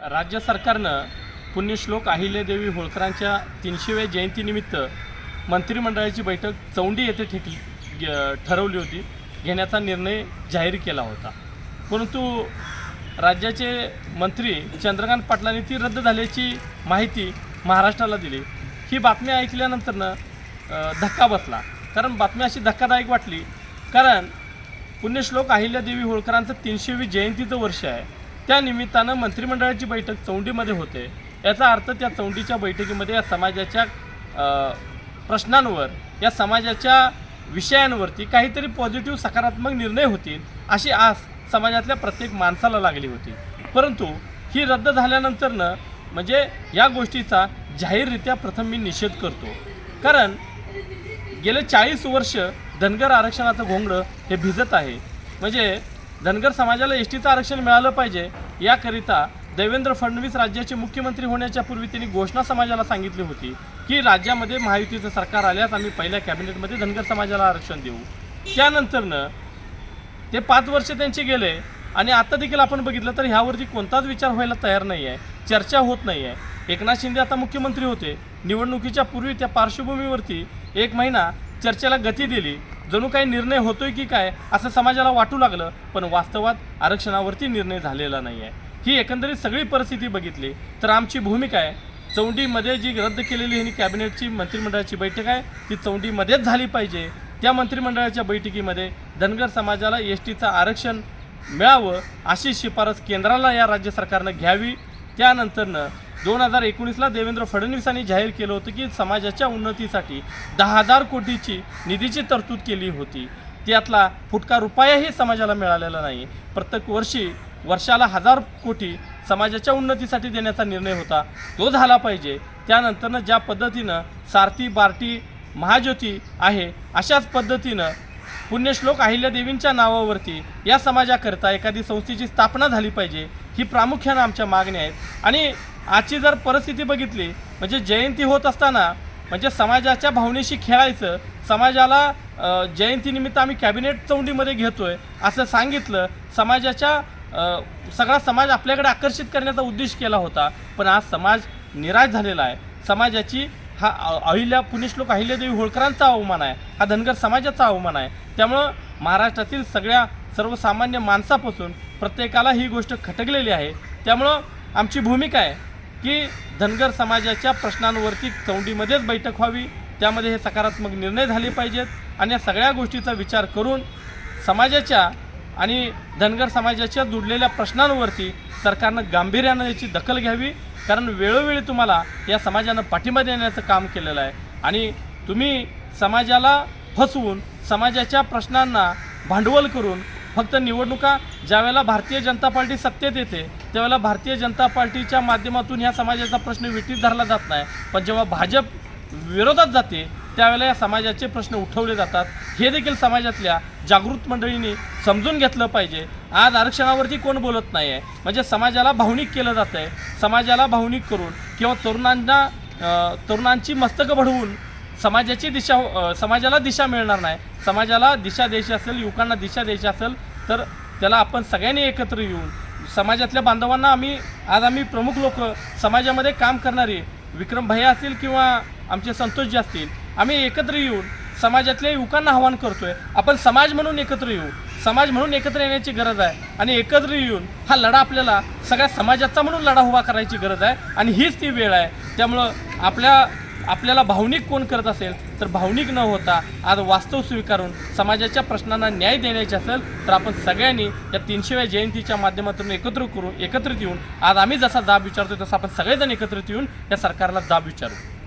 राज्य सरकारनं पुण्यश्लोक अहिल्यादेवी होळकरांच्या तीनशेव्या जयंतीनिमित्त मंत्रिमंडळाची बैठक चौंडी येथे ठेकली ग- ठरवली होती. घेण्याचा निर्णय जाहीर केला होता. परंतु राज्याचे मंत्री चंद्रकांत पाटलांनी ती रद्द झाल्याची माहिती महाराष्ट्राला दिली. ही बातमी ऐकल्यानंतरनं धक्का बसला. कारण बातमी अशी धक्कादायक वाटली कारण पुण्यश्लोक अहिल्यादेवी होळकरांचं तीनशेवी जयंतीचं वर्ष आहे. त्या निमित्तानं मंत्रिमंडळाची बैठक चौंडीमध्ये होते. याचा अर्थ त्या चौंडीच्या बैठकीमध्ये या समाजाच्या प्रश्नांवर या समाजाच्या विषयांवरती काहीतरी पॉझिटिव्ह सकारात्मक निर्णय होतील अशी आस समाजातल्या प्रत्येक माणसाला लागली होती. परंतु ही रद्द झाल्यानंतरनं म्हणजे या गोष्टीचा जाहीररित्या प्रथम मी निषेध करतो. कारण गेले चाळीस वर्ष धनगर आरक्षणाचं घोंगडं हे भिजत आहे. म्हणजे धनगर समाजाला एस टीचं आरक्षण मिळालं पाहिजे याकरिता देवेंद्र फडणवीस राज्याचे मुख्यमंत्री होण्याच्या पूर्वी त्यांनी घोषणा समाजाला सांगितली होती की राज्यामध्ये महायुतीचं सरकार आल्यास आम्ही पहिल्या कॅबिनेटमध्ये धनगर समाजाला आरक्षण देऊ. त्यानंतरनं ते पाच वर्ष त्यांचे गेले आणि आता देखील आपण बघितलं तर ह्यावरती कोणताच विचार व्हायला तयार नाही आहे चर्चा होत नाही आहे एकनाथ शिंदे आता मुख्यमंत्री होते. निवडणुकीच्या पूर्वी त्या पार्श्वभूमीवरती एक महिना चर्चेला गती दिली. जणू काही निर्णय होतोय की काय असं समाजाला वाटू लागलं पण वास्तवात आरक्षणावरती निर्णय झालेला नाही आहे ही एकंदरीत सगळी परिस्थिती बघितली तर आमची भूमिका आहे. चौंडीमध्ये जी रद्द केलेली ही कॅबिनेटची मंत्रिमंडळाची बैठक आहे ती चौंडीमध्येच झाली पाहिजे. त्या मंत्रिमंडळाच्या बैठकीमध्ये धनगर समाजाला एस टीचं आरक्षण मिळावं अशी शिफारस केंद्राला या राज्य सरकारनं घ्यावी. त्यानंतरनं दोन हजार एकोणीसला देवेंद्र फडणवीसांनी जाहीर केलं होतं की समाजाच्या उन्नतीसाठी दहा हजार कोटीची निधीची तरतूद केली होती. त्यातला फुटका रुपयाही समाजाला मिळालेला नाही. प्रत्येक वर्षी वर्षाला हजार कोटी समाजाच्या उन्नतीसाठी देण्याचा निर्णय होता. तो झाला पाहिजे. त्यानंतरनं ज्या पद्धतीनं सारथी बार्टी महाज्योती आहे अशाच पद्धतीनं पुण्यश्लोक अहिल्यादेवींच्या नावावरती या समाजाकरता एखादी संस्थेची स्थापना झाली पाहिजे ही प्रामुख्यानं आमच्या मागण्या आहेत. आणि आजची जर परिस्थिती बघितली म्हणजे जयंती होत असताना म्हणजे समाजाच्या भावनेशी खेळायचं समाजाला जयंतीनिमित्त आम्ही कॅबिनेट चौंडीमध्ये आहे असं सांगितलं समाजाच्या सगळा समाज आपल्याकडे आकर्षित करण्याचा उद्देश केला होता पण आज समाज निराश झालेला आहे. समाजाची हा अ- अहिल्या पुणेश्लोक अहिल्यादेवी होळकरांचा अवमान आहे हा धनगर समाजाचा अवमान आहे. त्यामुळं महाराष्ट्रातील सगळ्या सर्वसामान्य माणसापासून प्रत्येकाला ही गोष्ट खटकलेली आहे. त्यामुळं आमची भूमिका आहे की धनगर समाजाच्या प्रश्नांवरती चौंडीमध्येच बैठक व्हावी. त्यामध्ये हे सकारात्मक निर्णय झाले पाहिजेत. आणि या सगळ्या गोष्टीचा विचार करून समाजाच्या आणि धनगर समाजाच्या जुडलेल्या प्रश्नांवरती सरकारनं गांभीर्यानं याची दखल घ्यावी. कारण वेळोवेळी तुम्हाला या समाजानं पाठिंबा देण्याचं काम केलेलं आहे. आणि तुम्ही समाजाला फसवून समाजाच्या प्रश्नांना भांडवल करून फक्त निवडणुका ज्यावेळेला भारतीय जनता पार्टी सत्तेत येते त्यावेळेला भारतीय जनता पार्टीच्या माध्यमातून ह्या समाजाचा प्रश्न विटीत धरला जात नाही. पण जेव्हा भाजप विरोधात जाते त्यावेळेला या समाजाचे प्रश्न उठवले जातात. हे देखील समाजातल्या जागृत मंडळींनी समजून घेतलं पाहिजे. आज आरक्षणावरती कोण बोलत नाही आहे म्हणजे समाजाला भावनिक केलं जातं आहे समाजाला भावनिक करून किंवा तरुणांना तरुणांची मस्तकं बढवून समाजाची दिशा समाजाला दिशा मिळणार नाही. समाजाला दिशा द्यायची असेल युवकांना दिशा द्यायची असेल तर त्याला आपण सगळ्यांनी एकत्र येऊन समाजातल्या बांधवांना आम्ही आज आम्ही प्रमुख लोक समाजामध्ये काम करणारे विक्रम भैया असतील किंवा आमचे संतोषजी असतील आम्ही एकत्र येऊन समाजातल्या युवकांना आव्हान करतोय. आपण समाज म्हणून एकत्र येऊ. समाज म्हणून एकत्र येण्याची गरज आहे. आणि एकत्र येऊन हा लढा आपल्याला सगळ्या समाजाचा म्हणून लढा उभा करायची गरज आहे. आणि हीच ती वेळ आहे. त्यामुळं आपल्या आपल्याला भावनिक कोण करत असेल तर भावनिक न होता आज वास्तव स्वीकारून समाजाच्या प्रश्नांना न्याय देण्याचे असेल तर आपण सगळ्यांनी या तीनशेव्या जयंतीच्या माध्यमातून एकत्र करून एकत्रित येऊन आज आम्ही जसा जाब विचारतो तसा आपण सगळेजण एकत्रित येऊन या सरकारला जाब विचारू.